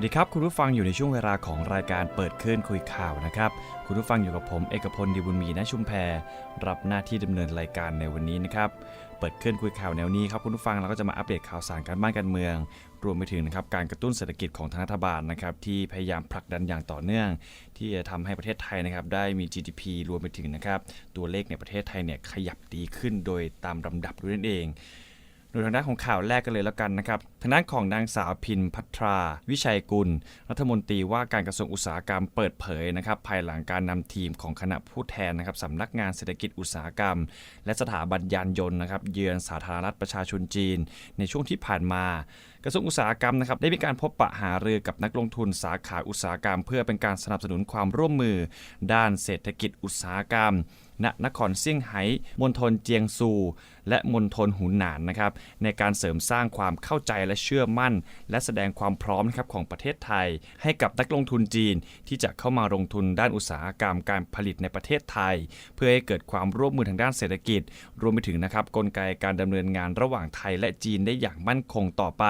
วัสดีครับ คุณผู้ฟังอยู่ในช่วงเวลาของรายการเปิดคลื่นคุยข่าวนะครับ คุณผู้ฟังอยู่กับผมเอกพลดีบุญมีณชุมแพรับหน้าที่ดำเนินรายการในวันนี้นะครับเปิดคลื่นคุยข่าวแนวนี้ครับคุณผู้ฟังเราก็จะมาอัปเดตข่าวสารการบ้านการเมือง รวมไปถึงนะครับการกระตุ้นเศรษฐกิจของทางรัฐบาลนะครับที่พยายามผลักดันอย่างต่อเนื่อง ที่จะทำให้ประเทศไทยนะครับได้มี GDP รวมไปถึงนะครับตัวเลขในประเทศไทยเนี่ยขยับดีขึ้นโดยตามลำดับด้วยนั่นเอง ดยทางด้านของข่าวแรกกันเลยแล้วกันนะครับ ทางด้านของนางสาวพินพัทรา วิชัยกุล รัฐมนตรีว่าการกระทรวงอุตสาหกรรมเปิดเผยนะครับ ภายหลังการนำทีมของคณะผู้แทนนะครับสำนักงานเศรษฐกิจอุตสาหกรรม และสถาบันยานยนต์นะครับ เยือนสาธารณรัฐประชาชนจีน ในช่วงที่ผ่านมากระทรวงอุตสาหกรรมนะครับได้มีการพบปะหารือกับนักลงทุนสาขาอุตสาหกรรม เพื่อเป็นการสนับสนุนความร่วมมือ ด้านเศรษฐกิจอุตสาหกรรม ณนครเซี่ยงไฮ้มณฑลเจียงซู และมณฑลหุนหนานนะครับในการเสริมสร้างความเข้าใจและเชื่อมั่น และแสดงความพร้อมนะครับของประเทศไทย ให้กับนักลงทุนจีนที่จะเข้ามาลงทุนด้านอุตสาหกรรมการผลิตในประเทศไทย เพื่อให้เกิดความร่วมมือทางด้านเศรษฐกิจ รวมไปถึงนะครับกลไกการดำเนินงานระหว่างไทยและจีนได้อย่างมั่นคงต่อไป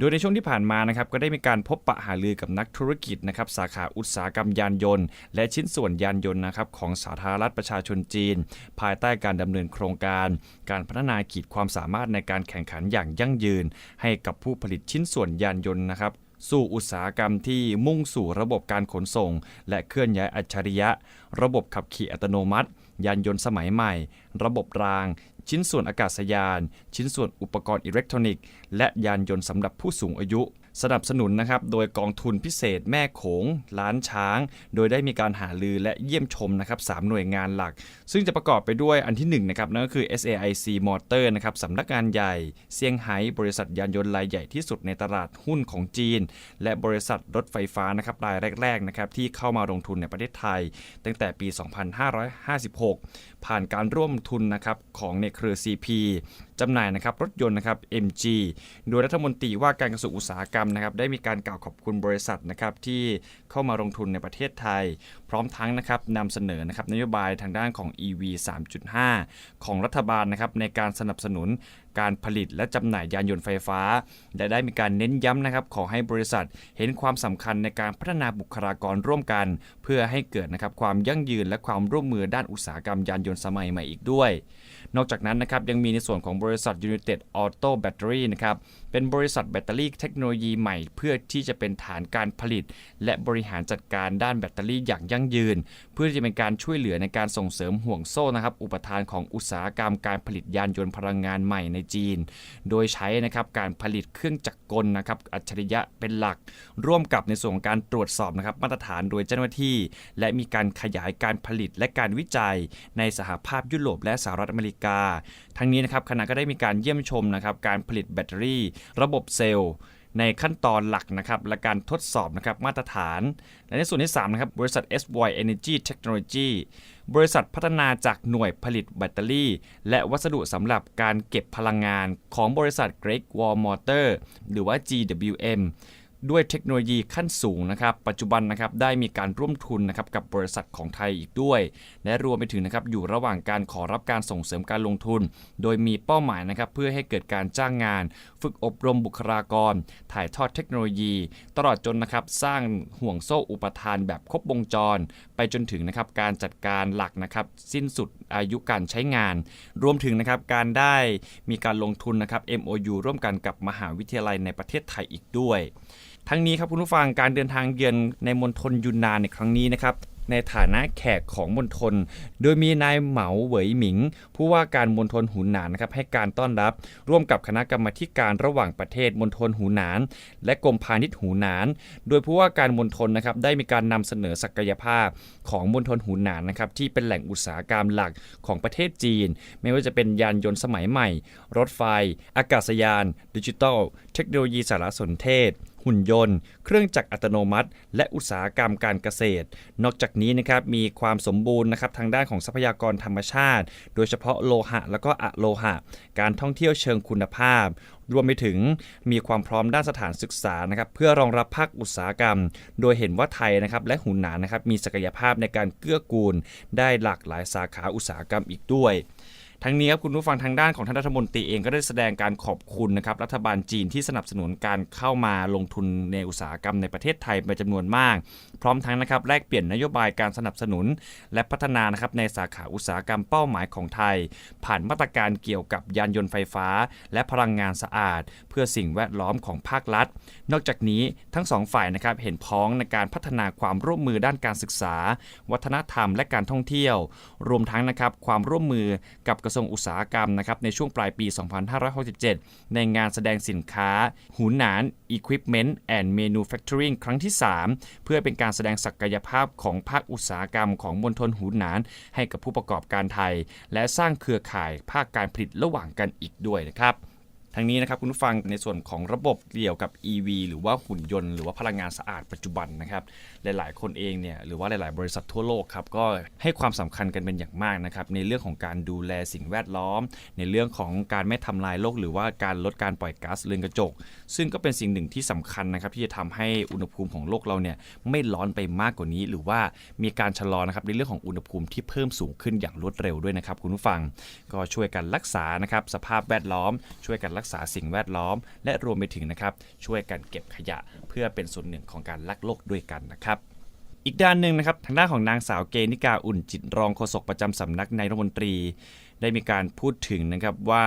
โดยในช่วงที่ผ่านมานะครับก็ได้มีการพบปะหารือกับนักธุรกิจนะครับสาขาอุตสาหกรรมยานยนต์ และชิ้นส่วนยานยนต์นะครับของสาธารณรัฐประชาชนจีน ภายใต้การดำเนินโครงการ การพัฒนาขีดความสามารถในการแข่งขันอย่างยั่งยืน ให้กับผู้ผลิตชิ้นส่วนยานยนต์นะครับสู่อุตสาหกรรมที่มุ่งสู่ระบบการขนส่ง และเคลื่อนย้ายอัจฉริยะ ระบบขับขี่อัตโนมัติ ยานยนต์สมัยใหม่ ระบบราง ชิ้นส่วนอากาศยาน ชิ้นส่วนอุปกรณ์อิเล็กทรอนิกส์ และยานยนต์สำหรับผู้สูงอายุ สนับสนุนนะครับโดยกองทุนพิเศษแม่โขงล้านช้าง โดยได้มีการหาลือและเยี่ยมชมนะครับสามหน่วยงานหลัก ซึ่งจะประกอบไปด้วยอันที่1นะครับนั่นก็คือ SAIC Motor นะครับสำนักงานใหญ่เซี่ยงไฮ้บริษัทยานยนต์รายใหญ่ที่สุดในตลาดหุ้นของจีน และบริษัทรถไฟฟ้านะครับรายแรกๆนะครับที่เข้ามาลงทุนในประเทศไทย ตั้งแต่ปี 2556 ผ่านการร่วมทุนนะครับของในเครือ CP จำหน่ายนะครับรถยนต์นะครับ MG โดยรัฐมนตรีว่าการกระทรวงอุตสาหกรรมนะครับได้มีการกล่าวขอบคุณบริษัทนะครับที่เข้ามาลงทุนในประเทศไทย พร้อมทั้งนะครับนำเสนอนะครับนโยบายทางด้านของ EV 3.5 ของรัฐบาลนะครับในการสนับสนุนการผลิตและจำหน่ายยานยนต์ไฟฟ้า และได้มีการเน้นย้ำนะครับขอให้บริษัทเห็นความสำคัญในการพัฒนาบุคลากรร่วมกัน เพื่อให้เกิดนะครับความยั่งยืนและความร่วมมือด้านอุตสาหกรรมยานยนต์สมัยใหม่อีกด้วย นอกจากนั้นนะครับยังมีในส่วนของบริษัท United Auto Battery นะครับเป็นบริษัทแบตเตอรี่เทคโนโลยีใหม่ เพื่อที่จะเป็นฐานการผลิต และบริหารจัดการด้านแบตเตอรี่อย่างยั่งยืน พื่อที่จะเป็นการช่วยเหลือในการส่งเสริมห่วงโซ่นะครับอุปทานของอุตสาหกรรมการผลิตยานยนต์พลังงานใหม่ในจีน โดยใช้นะครับการผลิตเครื่องจักรกลนะครับอัจฉริยะเป็นหลัก ร่วมกับในส่วนของการตรวจสอบนะครับมาตรฐานโดยเจ้าหน้าที่ และมีการขยายการผลิตและการวิจัยในสหภาพยุโรปและสหรัฐอเมริกา ทั้งนี้นะครับคณะก็ได้มีการเยี่ยมชมนะครับการผลิตแบตเตอรี่ ระบบเซลล์ ในขั้นตอนหลักนะครับและการทดสอบนะครับมาตรฐาน และในส่วนที่3นะครับบริษัท SY Energy Technology บริษัทพัฒนาจากหน่วยผลิตแบตเตอรี่ และวัสดุสำหรับการเก็บพลังงานของบริษัท Great Wall Motor หรือว่า GWM ด้วยเทคโนโลยีขั้นสูงนะครับ ปัจจุบันนะครับได้มีการร่วมทุนนะครับกับบริษัทของไทยอีกด้วย และรวมไปถึงนะครับอยู่ระหว่างการขอรับการส่งเสริมการลงทุน โดยมีเป้าหมายนะครับเพื่อให้เกิดการจ้างงาน ฝึกอบรมบุคลากร ถ่ายทอดเทคโนโลยี ตลอดจนนะครับสร้างห่วงโซ่อุปทานแบบครบวงจร ไปจนถึงนะครับการจัดการหลักนะครับสิ้นสุดอายุการใช้งาน รวมถึงนะครับการได้มีการลงทุนนะครับ MOU ร่วมกันกับมหาวิทยาลัยในประเทศไทยอีกด้วย ทั้งนี้ครับคุณผู้ฟังการเดินทางเยือนในมณฑลยุนนานในครั้งนี้นะครับในฐานะแขกของมณฑล โดยมีนายเหมาเหวยหมิง ผู้ว่าการมณฑลหูหนานนะครับให้การต้อนรับ ร่วมกับคณะกรรมการระหว่างประเทศมณฑลหูหนาน และกรมพาณิชย์หูหนาน โดยผู้ว่าการมณฑลนะครับได้มีการนำเสนอศักยภาพของมณฑลหูหนานนะครับที่เป็นแหล่งอุตสาหกรรมหลักของประเทศจีน ไม่ว่าจะเป็นยานยนต์สมัยใหม่ รถไฟ อากาศยาน ดิจิทัล เทคโนโลยีสารสนเทศ หุ่นยนต์ เครื่องจักรอัตโนมัติ และอุตสาหกรรมการเกษตร นอกจากนี้นะครับมีความสมบูรณ์นะครับทางด้านของทรัพยากรธรรมชาติ โดยเฉพาะโลหะ และก็อะโลหะ การท่องเที่ยวเชิงคุณภาพรวมไปถึงมีความพร้อมด้านสถานศึกษานะครับเพื่อรองรับภาคอุตสาหกรรม โดยเห็นว่าไทยนะครับและหุนหนานนะครับมีศักยภาพในการเกื้อกูล ได้หลากหลายสาขาอุตสาหกรรมอีกด้วย ทั้งนี้ครับคุณผู้ฟังทางด้านของท่านรัฐมนตรีเองก็ได้แสดงการขอบคุณนะครับรัฐบาลจีนที่สนับสนุนการเข้ามาลงทุนในอุตสาหกรรมในประเทศไทยเป็นจำนวนมาก พร้อมทั้งนะครับแลกเปลี่ยนนโยบายการสนับสนุน และพัฒนานะครับในสาขาอุตสาหกรรมเป้าหมายของไทย ผ่านมาตรการเกี่ยวกับยานยนต์ไฟฟ้า และพลังงานสะอาด เพื่อสิ่งแวดล้อมของภาครัฐ นอกจากนี้ทั้งสองฝ่ายนะครับเห็นพ้องในการพัฒนาความร่วมมือด้านการศึกษา วัฒนธรรมและการท่องเที่ยว รวมทั้งนะครับความร่วมมือกับกระทรวงอุตสาหกรรมนะครับในช่วงปลายปี 2567 ในงานแสดงสินค้า หูหนาน Equipment and Manufacturing ครั้งที่ 3 เพื่อเป็นการแสดงศักยภาพของภาคอุตสาหกรรมของมณฑลหูหนาน ให้กับผู้ประกอบการไทย และสร้างเครือข่ายภาคการผลิตระหว่างกันอีกด้วยนะครับ ทั้งนี้นะครับคุณผู้ฟังในส่วนของระบบเกี่ยวกับ EV หรือว่าหุ่นยนต์หรือว่าพลังงานสะอาดปัจจุบันนะครับหลายๆ คนเองเนี่ยหรือว่าหลาย ๆ บริษัททั่วโลกครับก็ให้ความสำคัญกันเป็นอย่างมากนะครับในเรื่องของการดูแลสิ่งแวดล้อม ในเรื่องของการไม่ทำลายโลก หรือว่าการลดการปล่อยก๊าซเรือนกระจก ซึ่งก็เป็นสิ่งหนึ่งที่สำคัญนะครับที่จะทำให้อุณหภูมิของโลกเราเนี่ยไม่ร้อนไปมากกว่านี้ หรือว่ามีการชะลอนะครับในเรื่องของอุณหภูมิที่เพิ่มสูงขึ้นอย่างรวดเร็วด้วยนะครับคุณผู้ฟังก็ช่วยกันรักษานะครับสภาพแวดล้อมช่วยกันรักษาสิ่งแวดล้อม และรวมไปถึงนะครับช่วยกันเก็บขยะเพื่อเป็นส่วนหนึ่งของการรักโลกด้วยกันนะครับอีกด้านหนึ่งนะครับทางด้านของนางสาวเกนิกาอุ่นจิตรองโฆษกประจำสำนักนายรัฐมนตรี ได้มีการพูดถึงนะครับว่า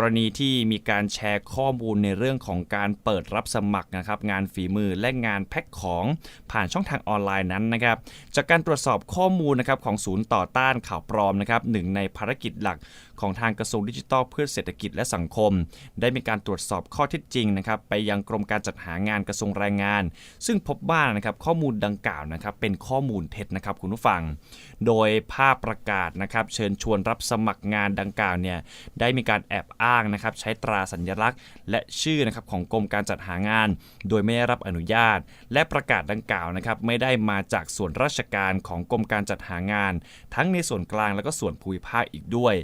กรณีที่มีการแชร์ข้อมูลในเรื่องของการเปิดรับสมัครนะครับงานฝีมือและงานแพ็คของผ่านช่องทางออนไลน์นั้นนะครับจากการตรวจสอบข้อมูลนะครับของศูนย์ต่อต้านข่าวปลอมนะครับหนึ่งในภารกิจหลักของทางกระทรวงดิจิทัลเพื่อเศรษฐกิจและสังคม ได้มีการตรวจสอบข้อเท็จจริงนะครับไปยังกรมการจัดหางานกระทรวงแรงงาน ซึ่งพบว่านะครับข้อมูลดังกล่าวนะครับเป็นข้อมูลเท็จนะครับคุณผู้ฟัง โดยภาพประกาศนะครับเชิญชวนรับสมัครงานดังกล่าวเนี่ยได้มีการแอบอ้างนะครับใช้ตราสัญลักษณ์ และชื่อนะครับของกรมการจัดหางาน โดยไม่ได้รับอนุญาต และประกาศดังกล่าวนะครับไม่ได้มาจากส่วนราชการของกรมการจัดหางาน ทั้งในส่วนกลางและก็ส่วนภูมิภาคอีกด้วย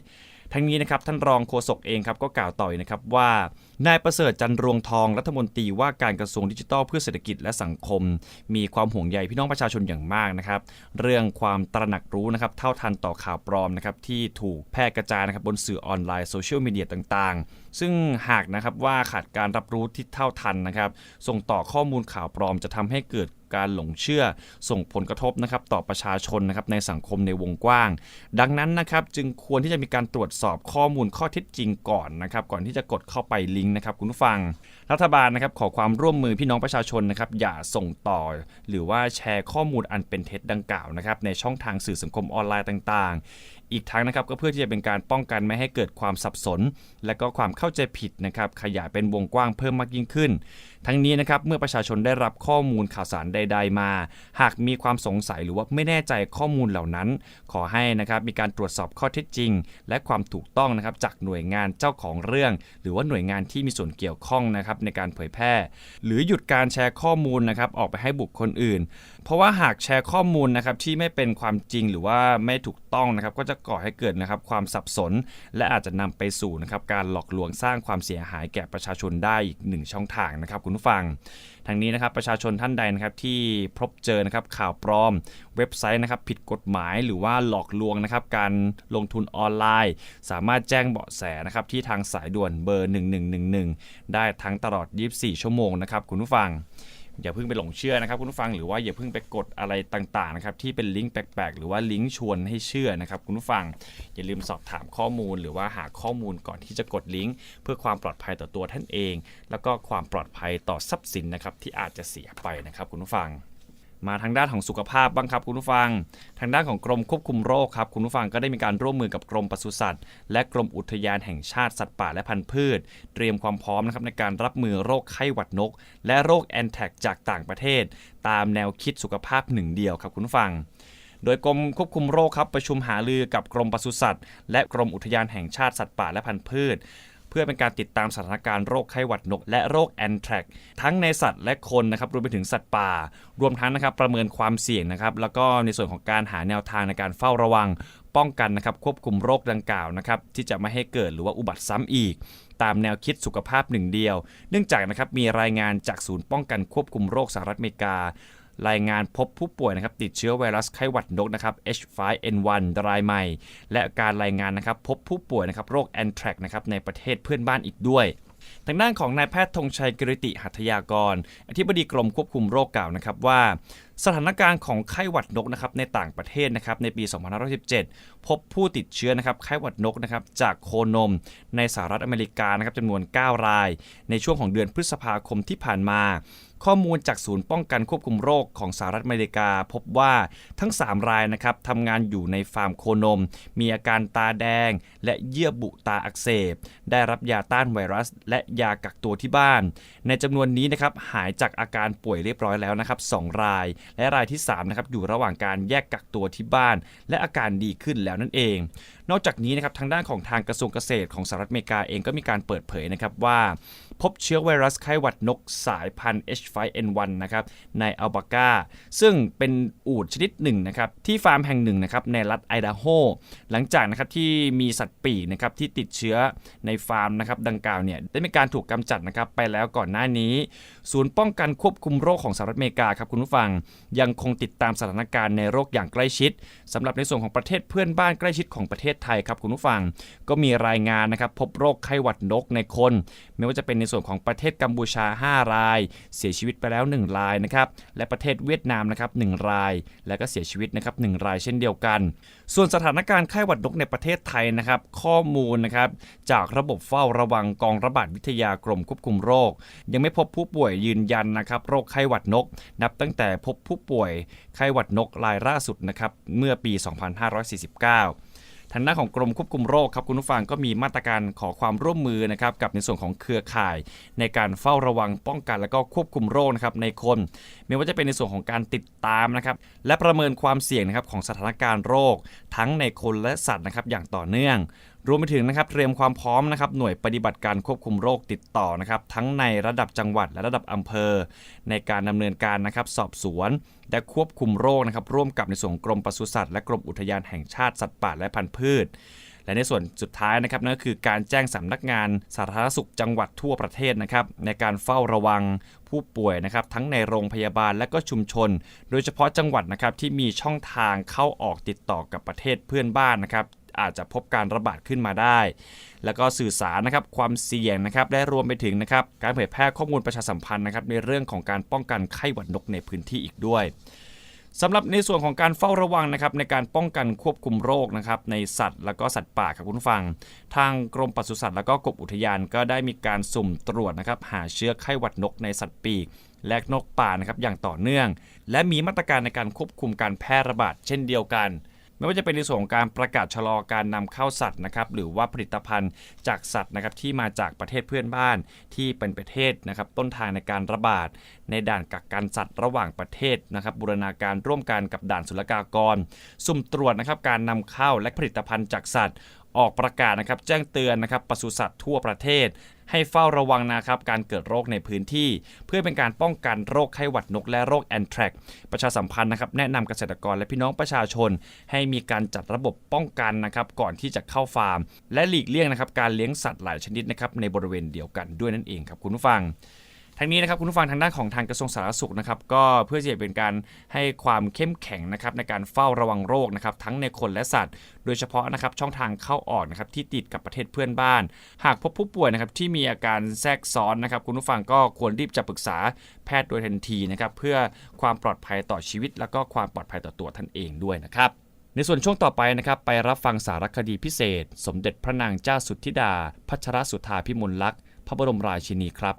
ทั้งนี้นะครับท่านรองโฆษกเองครับก็กล่าวต่อยนะครับว่านายประเสริฐจันทร์รวงทองรัฐมนตรีว่าการกระทรวงดิจิทัลเพื่อเศรษฐกิจและสังคม มีความห่วงใยพี่น้องประชาชนอย่างมากนะครับเรื่องความตระหนักรู้นะครับเท่าทันต่อข่าวปลอมนะครับที่ถูกแพร่กระจายนะครับบนสื่อออนไลน์โซเชียลมีเดียต่างๆ ซึ่งหากนะครับว่าขาดการรับรู้ที่เท่าทันนะครับส่งต่อข้อมูลข่าวปลอมจะทำให้เกิด การหลงเชื่อส่งผลกระทบนะครับต่อประชาชนนะครับในสังคมในวงกว้าง ดังนั้นนะครับจึงควรที่จะมีการตรวจสอบข้อมูลข้อเท็จจริงก่อนนะครับก่อนที่จะกดเข้าไปลิงก์นะครับคุณผู้ฟัง รัฐบาลนะครับขอความร่วมมือพี่น้องประชาชนนะครับอย่าส่งต่อ หรือว่าแชร์ข้อมูลอันเป็นเท็จดังกล่าวนะครับในช่องทางสื่อสังคมออนไลน์ต่างๆ อีกทั้งนะครับก็เพื่อที่จะเป็นการป้องกันไม่ให้เกิดความสับสน และก็ความเข้าใจผิดนะครับขยายเป็นวงกว้างเพิ่มมากยิ่งขึ้น ทั้งนี้นะครับเมื่อประชาชนได้รับข้อมูลข่าวสารใด ๆ มา หากมีความสงสัยหรือว่าไม่แน่ใจข้อมูลเหล่านั้น ขอให้นะครับมีการตรวจสอบข้อเท็จจริง และความถูกต้องนะครับจากหน่วยงานเจ้าของเรื่อง หรือว่าหน่วยงานที่มีส่วนเกี่ยวข้องนะครับในการเผยแพร่ หรือหยุดการแชร์ข้อมูลนะครับออกไปให้บุคคลอื่น เพราะว่าหากแชร์ข้อมูลนะครับที่ไม่เป็นความจริงหรือว่าไม่ถูกต้องนะครับก็จะก่อให้เกิดนะครับความสับสน และอาจจะนำไปสู่นะครับการหลอกลวงสร้างความเสียหายแก่ประชาชนได้อีกหนึ่งช่องทางนะครับคุณผู้ฟังทางนี้นะครับประชาชนท่านใดนะครับที่พบเจอนะครับข่าวปลอม เว็บไซต์นะครับผิดกฎหมายหรือว่าหลอกลวงนะครับการลงทุนออนไลน์ สามารถแจ้งเบาะแสนะครับที่ทางสายด่วนเบอร์ 1111 ได้ทั้งตลอด 24 ชั่วโมงนะครับคุณผู้ฟัง อย่าเพิ่งไปหลงเชื่อนะครับคุณผู้ฟังหรือว่าอย่าเพิ่งไปกดอะไรต่างๆนะครับที่เป็นลิงก์แปลกๆ หรือว่าลิงก์ชวนให้เชื่อนะครับคุณผู้ฟังอย่าลืมสอบถามข้อมูล หรือว่าหาข้อมูลก่อนที่จะกดลิงก์เพื่อความปลอดภัยต่อตัวท่านเอง แล้วก็ความปลอดภัยต่อทรัพย์สินนะครับที่อาจจะเสียไปนะครับคุณผู้ฟัง มาทางด้านของสุขภาพบ้างครับคุณผู้ฟัง ทางด้านของกรมควบคุมโรคครับคุณผู้ฟังก็ได้มีการร่วมมือกับกรมปศุสัตว์ และกรมอุทยานแห่งชาติสัตว์ป่าและพันธุ์พืช เตรียมความพร้อมนะครับในการรับมือโรคไข้หวัดนก และโรคแอนแทกจากต่างประเทศ ตามแนวคิดสุขภาพหนึ่งเดียวครับคุณผู้ฟังโดยกรมควบคุมโรคครับประชุมหารือกับกรมปศุสัตว์และกรมอุทยานแห่งชาติสัตว์ป่าและพันธุ์พืช พื่อเป็นการติดตามสถานการณ์โรคไข้หวัดนก และโรคแอนแทรกทั้งในสัตว์และคนนะครับรวมไปถึงสัตว์ป่า รวมทั้งนะครับประเมินความเสี่ยงนะครับแล้วก็ในส่วนของการหาแนวทางในการเฝ้าระวัง ป้องกันนะครับควบคุมโรคดังกล่าวนะครับที่จะไม่ให้เกิดหรือว่าอุบัติซ้ำอีกตามแนวคิดสุขภาพหนึ่งเดียว เนื่องจากนะครับมีรายงานจากศูนย์ป้องกันควบคุมโรคสหรัฐอเมริกา รายงานพบผู้ป่วยนะครับติดเชื้อไวรัสไข้หวัดนกนะครับ H5N1 รายใหม่ และการรายงานนะครับพบผู้ป่วยนะครับโรคแอนแทรกนะครับในประเทศเพื่อนบ้านอีกด้วยทางด้านของนายแพทย์ธงชัยกริติหัตถยากร อธิบดีกรมควบคุมโรคกล่าวนะครับว่า สถานการณ์ของไข้หวัดนกนะครับในต่างประเทศนะครับในปี 2517 พบผู้ติดเชื้อนะครับไข้หวัดนกนะครับจากโคนม ในสหรัฐอเมริกานะครับจำนวน 9 ราย ในช่วงของเดือนพฤษภาคมที่ผ่านมา ข้อมูลจากศูนย์ป้องกันควบคุมโรคของสหรัฐอเมริกา พบว่าทั้ง 3 รายนะครับทำงานอยู่ในฟาร์มโคนม มีอาการตาแดง และเยื่อบุตาอักเสบ ได้รับยาต้านไวรัส และยากักตัวที่บ้าน ในจำนวนนี้นะครับหายจากอาการป่วยเรียบร้อยแล้วนะครับ2ราย และรายที่3นะครับอยู่ระหว่างการแยกกักตัวที่บ้าน และอาการดีขึ้นแล้วนั่นเองนอกจากนี้นะครับทางด้านของทางกระทรวงเกษตรของสหรัฐอเมริกาเองก็มีการเปิดเผยนะครับว่า พบเชื้อไวรัสไข้หวัดนกสายพันธุ์ H5N1 นะครับในอัลบาก้าซึ่งเป็นอูฐชนิดหนึ่งนะครับที่ฟาร์มแห่งหนึ่งนะครับในรัฐไอดาโฮหลังจากนะครับที่มีสัตว์ปีกนะครับที่ติดเชื้อในฟาร์มนะครับดังกล่าวเนี่ยได้มีการถูกกำจัดนะครับไปแล้วก่อนหน้านี้ ศูนย์ป้องกันควบคุมโรคของสหรัฐอเมริกาครับคุณผู้ฟังยังคงติดตามสถานการณ์ในโรคอย่างใกล้ชิดสำหรับในส่วนของประเทศเพื่อนบ้านใกล้ชิดของประเทศไทยครับคุณผู้ฟัง ก็มีรายงานนะครับพบโรคไข้หวัดนกในคน ไม่ว่าจะเป็นในส่วนของประเทศกัมพูชา 5 ราย เสียชีวิตไปแล้ว 1 รายนะครับและประเทศเวียดนามนะครับ1ราย และก็เสียชีวิตนะครับ1รายเช่นเดียวกัน ส่วนสถานการณ์ไข้หวัดนกในประเทศไทยนะครับข้อมูลนะครับจากระบบเฝ้าระวังกองระบาดวิทยากรมควบคุมโรค ยังไม่พบผู้ป่วยยืนยันนะครับโรคไข้หวัดนก นับตั้งแต่พบผู้ป่วยไข้หวัดนกรายล่าสุดนะครับเมื่อปี 2549 ทางด้านของกรมควบคุมโรคครับคุณผู้ฟังก็มีมาตรการขอความร่วมมือนะครับกับในส่วนของเครือข่าย ในการเฝ้าระวังป้องกัน และก็ควบคุมโรคนะครับในคน ไม่ว่าจะเป็นในส่วนของการติดตามนะครับและประเมินความเสี่ยงนะครับของสถานการณ์โรค ทั้งในคนและสัตว์นะครับอย่างต่อเนื่อง รวมไปถึงนะครับเตรียมความพร้อมนะครับหน่วยปฏิบัติการควบคุมโรคติดต่อนะครับทั้งในระดับจังหวัดและระดับอำเภอ ในการดำเนินการนะครับสอบสวนและควบคุมโรคนะครับร่วมกับในส่วนกรมปศุสัตว์และกรมอุทยานแห่งชาติสัตว์ป่าและพันธุ์พืช และในส่วนสุดท้ายนะครับนั่นก็คือการแจ้งสำนักงานสาธารณสุขจังหวัดทั่วประเทศนะครับในการเฝ้าระวังผู้ป่วยนะครับทั้งในโรงพยาบาลและก็ชุมชน โดยเฉพาะจังหวัดนะครับที่มีช่องทางเข้าออกติดต่อกับประเทศเพื่อนบ้านนะครับ อาจจะพบการระบาดขึ้นมาได้ แล้วก็สื่อสารนะครับความเสี่ยงนะครับและรวมไปถึงนะครับการเผยแพร่ข้อมูลประชาสัมพันธ์นะครับในเรื่องของการป้องกันไข้หวัดนกในพื้นที่อีกด้วยสำหรับในส่วนของการเฝ้าระวังนะครับในการป้องกันควบคุมโรคนะครับในสัตว์ และก็สัตว์ป่าครับคุณฟัง ทางกรมปศุสัตว์ และก็กรมอุทยานก็ได้มีการสุ่มตรวจนะครับหาเชื้อไข้หวัดนกในสัตว์ปีก และนกป่านะครับอย่างต่อเนื่อง และมีมาตรการในการควบคุมการแพร่ระบาดเช่นเดียวกัน ไม่ว่าจะเป็นในส่วนของการประกาศชะลอการนำเข้าสัตว์นะครับหรือว่าผลิตภัณฑ์จากสัตว์นะครับที่มาจากประเทศเพื่อนบ้านที่เป็นประเทศนะครับต้นทางในการระบาด ในด่านกักกันสัตว์ระหว่างประเทศนะครับบูรณาการร่วมกันกับด่านศุลกากร สุ่มตรวจนะครับการนำเข้าและผลิตภัณฑ์จากสัตว์ ออกประกาศนะครับแจ้งเตือนนะครับปศุสัตว์ทั่วประเทศ ให้เฝ้าระวังนะครับการเกิดโรคในพื้นที่ เพื่อเป็นการป้องกันโรคไข้หวัดนกและโรคแอนแทรกประชาสัมพันธ์นะครับแนะนำเกษตรกรและพี่น้องประชาชน ให้มีการจัดระบบป้องกันนะครับก่อนที่จะเข้าฟาร์ม และหลีกเลี่ยงนะครับการเลี้ยงสัตว์หลายชนิดนะครับในบริเวณเดียวกันด้วยนั่นเองครับคุณผู้ฟัง ทั้งนี้นะครับคุณผู้ฟังทางด้านของทางกระทรวงสาธารณสุขนะครับก็เพื่อที่จะเป็นการให้ความเข้มแข็งนะครับในการเฝ้าระวังโรคนะครับทั้งในคนและสัตว์ โดยเฉพาะนะครับช่องทางเข้าออกนะครับที่ติดกับประเทศเพื่อนบ้าน หากพบผู้ป่วยนะครับที่มีอาการแทรกซ้อนนะครับคุณผู้ฟังก็ควรรีบจะปรึกษาแพทย์โดยทันทีนะครับเพื่อความปลอดภัยต่อชีวิต แล้วก็ความปลอดภัยต่อตัวท่านเองด้วยนะครับในส่วนช่วงต่อไปนะครับไปรับฟังสารคดีพิเศษ สมเด็จพระนางเจ้าสุทธิดา พัชรสุธาพิมลลักษณ์พระบรมราชินีครับ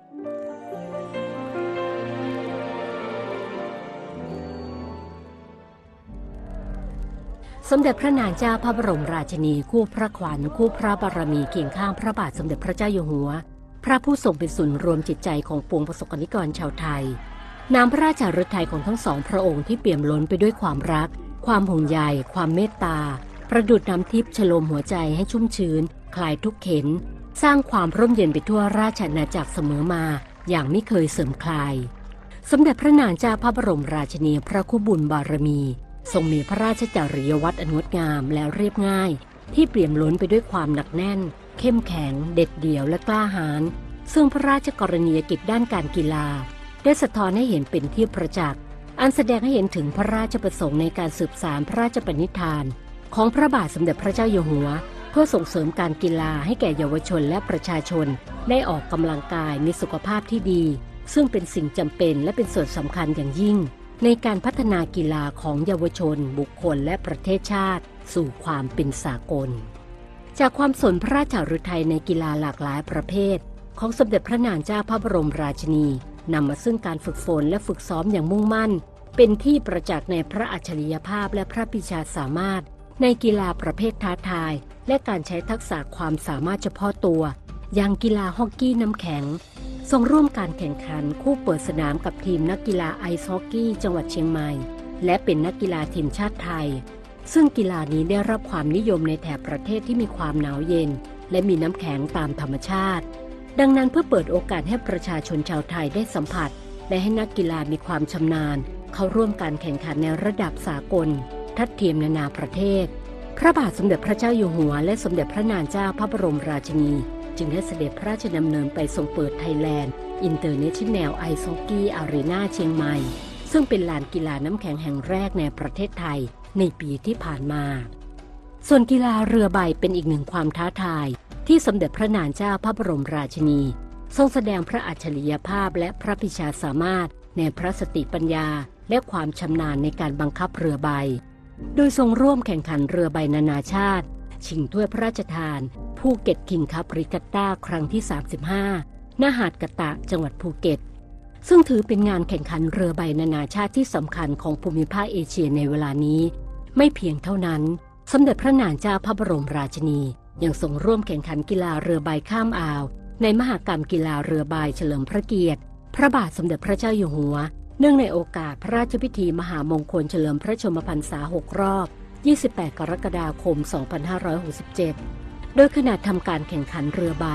สมเด็จพระนางเจ้าพระบรมราชินีคู่พระขวัญคู่พระบารมีเคียงข้างพระบาทสมเด็จพระเจ้าอยู่หัว พระผู้ทรงเป็นศูนย์รวมจิตใจของปวงประสบกนิกรชาวไทยน้ำพระราชาฤทัยของทั้งสองพระองค์ที่เปี่ยมล้นไปด้วยความรัก ความห่วงใยความเมตตา ประดุดน้ำทิพย์ฉโลมหัวใจให้ชุ่มชื้น คลายทุกข์เข็น สร้างความร่มเย็นไปทั่วราชอาณาจักรเสมอมา อย่างไม่เคยเสื่อมคลาย สมเด็จพระนางเจ้าพระบรมราชินีพระคุบุญบารมี ทรงมีพระราชจริยวัตรอันงดงามและเรียบง่าย ที่เปี่ยมล้นไปด้วยความหนักแน่น เข้มแข็ง เด็ดเดี่ยวและกล้าหาญซึ่งพระราชกรณียกิจด้านการกีฬา ได้สะท้อนให้เห็นเป็นที่ประจักษ์อันแสดงให้เห็นถึงพระราชประสงค์ในการสืบสารพระราชปณิธาน ของพระบาทสมเด็จพระเจ้าอยู่หัว เพื่อส่งเสริมการกีฬาให้แก่เยาวชนและประชาชน ได้ออกกำลังกายมีสุขภาพที่ดี ซึ่งเป็นสิ่งจำเป็นและเป็นส่วนสำคัญอย่างยิ่ง ในการพัฒนากีฬาของเยาวชน บุคคลและประเทศชาติ สู่ความเป็นสากล จากความสนพระราชฤทัยในกีฬาหลากหลายประเภท ของสมเด็จพระนางเจ้าพระบรมราชินีนำมาซึ่งการฝึกฝนและฝึกซ้อมอย่างมุ่งมั่น เป็นที่ประจักษ์ในพระอัจฉริยภาพและพระปิชาสามารถ ในกีฬาประเภทท้าทาย และการใช้ทักษะความสามารถเฉพาะตัว อย่างกีฬาฮอกกี้น้ำแข็ง ทรงร่วมการแข่งขันคู่เปิดสนามกับทีมนักกีฬาไอซ์ฮอกกี้จังหวัดเชียงใหม่ และเป็นนักกีฬาทีมชาติไทย ซึ่งกีฬานี้ได้รับความนิยมในแถบประเทศที่มีความหนาวเย็น และมีน้ำแข็งตามธรรมชาติ ดังนั้นเพื่อเปิดโอกาสให้ประชาชนชาวไทยได้สัมผัส และให้นักกีฬามีความชำนาญ เข้าร่วมการแข่งขันในระดับสากล ทัดเทียมนานาประเทศ พระบาทสมเด็จพระเจ้าอยู่หัว และสมเด็จพระนางเจ้าพระบรมราชินี จึงได้เสด็จพระราชดำเนินไปทรงเปิดไทยแลนด์อินเตอร์เนชั่นแนลไอซ์ฮอกกี้อารีนาเชียงใหม่ ซึ่งเป็นลานกีฬาน้ำแข็งแห่งแรกในประเทศไทยในปีที่ผ่านมา ส่วนกีฬาเรือใบเป็นอีกหนึ่งความท้าทาย ที่สมเด็จพระนางเจ้าพระบรมราชินี ทรงแสดงพระอัจฉริยภาพและพระพิชาสามารถ ในพระสติปัญญา และความชำนาญในการบังคับเรือใบ โดยทรงร่วมแข่งขันเรือใบนานาชาติ ชิงถ้วยพระราชทาน ภูเก็ตคิงคัพริกัตตาครั้งที่ 35ณหาดกะตะจังหวัดภูเก็ต ซึ่งถือเป็นงานแข่งขันเรือใบนานาชาติที่สำคัญของภูมิภาคเอเชียในเวลานี้ ไม่เพียงเท่านั้น สมเด็จพระนางเจ้าพระบรมราชินี ยังทรงร่วมแข่งขันกีฬาเรือใบข้ามอ่าว ในมหากรรมกีฬาเรือใบเฉลิมพระเกียรติ พระบาทสมเด็จพระเจ้าอยู่หัว เนื่องในโอกาสพระราชพิธีมหามงคลเฉลิมพระชนมพรรษา 6 รอบ 28 กรกฎาคม 2567 โดยขณะทำการแข่งขันเรือใบ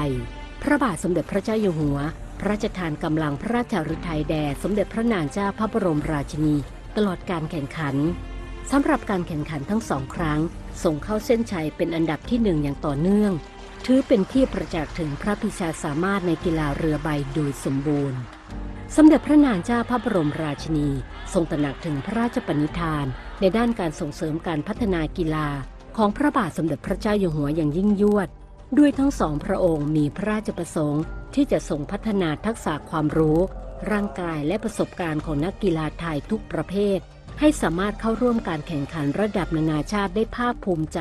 พระบาทสมเด็จพระเจ้าอยู่หัว พระราชทานกำลังพระราชฤทัยแด่สมเด็จพระนางเจ้าพระบรมราชินี ตลอดการแข่งขันสำหรับการแข่งขันทั้งสองครั้ง ส่งเข้าเส้นชัยเป็นอันดับที่หนึ่งอย่างต่อเนื่อง ถือเป็นที่ประจักษ์ถึงพระพิชาสามารถในกีฬาเรือใบโดยสมบูรณ์ สมเด็จพระนางเจ้าพระบรมราชินี ทรงตระหนักถึงพระราชปณิธาน ในด้านการส่งเสริมการพัฒนากีฬา ของพระบาทสมเด็จพระเจ้าอยู่หัวอย่างยิ่งยวด ด้วยทั้งสองพระองค์มีพระราชประสงค์ที่จะส่งพัฒนาทักษะความรู้ ร่างกายและประสบการณ์ของนักกีฬาไทยทุกประเภท ให้สามารถเข้าร่วมการแข่งขันระดับนานาชาติได้ภาคภูมิใจ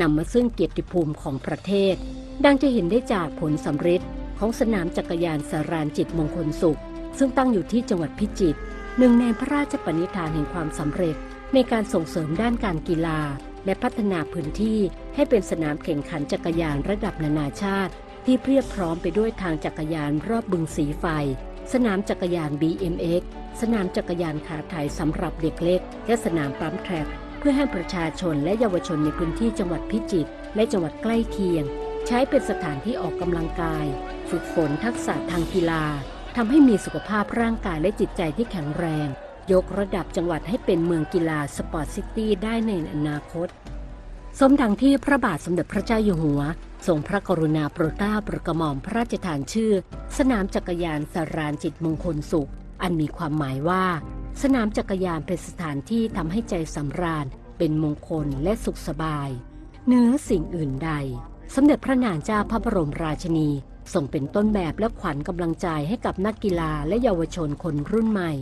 นำมาซึ่งเกียรติภูมิของประเทศ ดังจะเห็นได้จากผลสำเร็จของสนามจักรยานสารานจิตมงคลสุข ซึ่งตั้งอยู่ที่จังหวัดพิจิตรหนึ่งในพระราชปณิธานแห่งความสำเร็จในการส่งเสริมด้านการกีฬา และพัฒนาพื้นที่ให้เป็นสนามแข่งขันจักรยานระดับนานาชาติ ที่เพียบพร้อมไปด้วยทางจักรยานรอบบึงสีไฟ สนามจักรยาน BMX สนามจักรยานขาไถสำหรับเด็กเล็ก และสนามปั๊มแทร็กเพื่อให้ประชาชนและเยาวชนในพื้นที่จังหวัดพิจิตรและจังหวัดใกล้เคียง ใช้เป็นสถานที่ออกกำลังกาย ฝึกฝนทักษะทางกีฬาทำให้มีสุขภาพร่างกายและจิตใจที่แข็งแรง ยกระดับจังหวัดให้เป็นเมืองกีฬาสปอร์ตซิตี้ได้ในอนาคต สมดังที่พระบาทสมเด็จพระเจ้าอยู่หัวทรงพระกรุณาโปรดเกล้าโปรดกระหม่อมพระราชทานชื่อ สนามจักรยานสารานจิตมงคลสุข อันมีความหมายว่า สนามจักรยานเป็นสถานที่ทำให้ใจสำราญ เป็นมงคลและสุขสบาย เนื้อสิ่งอื่นใด สมเด็จพระนางเจ้าพระบรมราชินี ทรงเป็นต้นแบบและขวัญกำลังใจให้กับนักกีฬาและเยาวชนคนรุ่นใหม่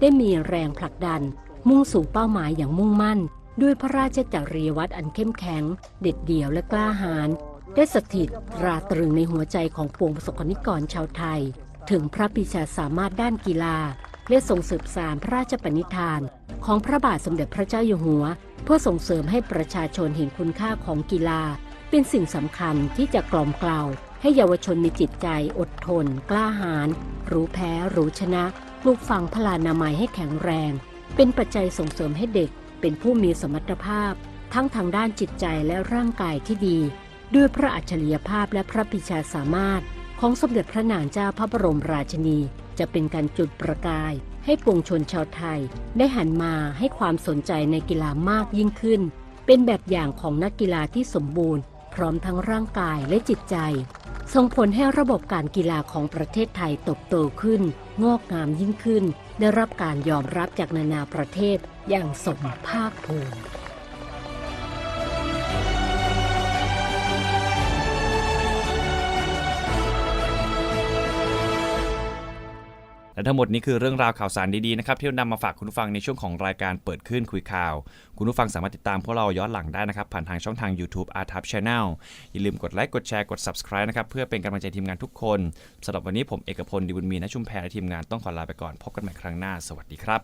ได้มีแรงผลักดัน มุ่งสู่เป้าหมายอย่างมุ่งมั่น ด้วยพระราชจริยวัตรอันเข้มแข็ง เด็ดเดี่ยวและกล้าหาญได้สถิตราตรึงในหัวใจของปวงประสบกนิกรชาวไทย ถึงพระปิชาสามารถด้านกีฬา และส่งสืบสารพระราชปณิธาน ของพระบาทสมเด็จพระเจ้าอยู่หัว เพื่อส่งเสริมให้ประชาชนเห็นคุณค่าของกีฬา เป็นสิ่งสำคัญที่จะกล่อมเกล่า ให้เยาวชนมีจิตใจอดทน กล้าหาญรู้แพ้ รู้ชนะปลูกฝังพลานามัยให้แข็งแรง เป็นปัจจัยส่งเสริมให้เด็ก เป็นผู้มีสมรรถภาพ ทั้งทางด้านจิตใจและร่างกายที่ดี ด้วยพระอัจฉริยภาพและพระปิชาสามารถ ของสมเด็จพระนางเจ้าพระบรมราชินี จะเป็นการจุดประกาย ให้ปวงชนชาวไทย ได้หันมาให้ความสนใจในกีฬามากยิ่งขึ้น เป็นแบบอย่างของนักกีฬาที่สมบูรณ์ พร้อมทั้งร่างกายและจิตใจ ส่งผลให้ระบบการกีฬาของประเทศไทยตบโตขึ้น งอกงามยิ่งขึ้น ได้รับการยอมรับจากนานาประเทศอย่างสมภาคภูมิ และทั้งหมดนี้คือเรื่องราวข่าวสารดีๆนะครับที่นำมาฝากคุณผู้ฟังในช่วงของรายการเปิดขึ้นคุยข่าว คุณผู้ฟังสามารถติดตามพวกเราย้อนหลังได้นะครับ ผ่านทางช่องทาง YouTube Art Tab Channel อย่าลืมกดไลค์กดแชร์กด Subscribe นะครับเพื่อเป็นกำลังใจทีมงานทุกคนสำหรับวันนี้ผมเอกพลดิบุญมีนะชุมแพรและทีมงานต้องขอลาไปก่อนพบกันใหม่ครั้งหน้าสวัสดีครับ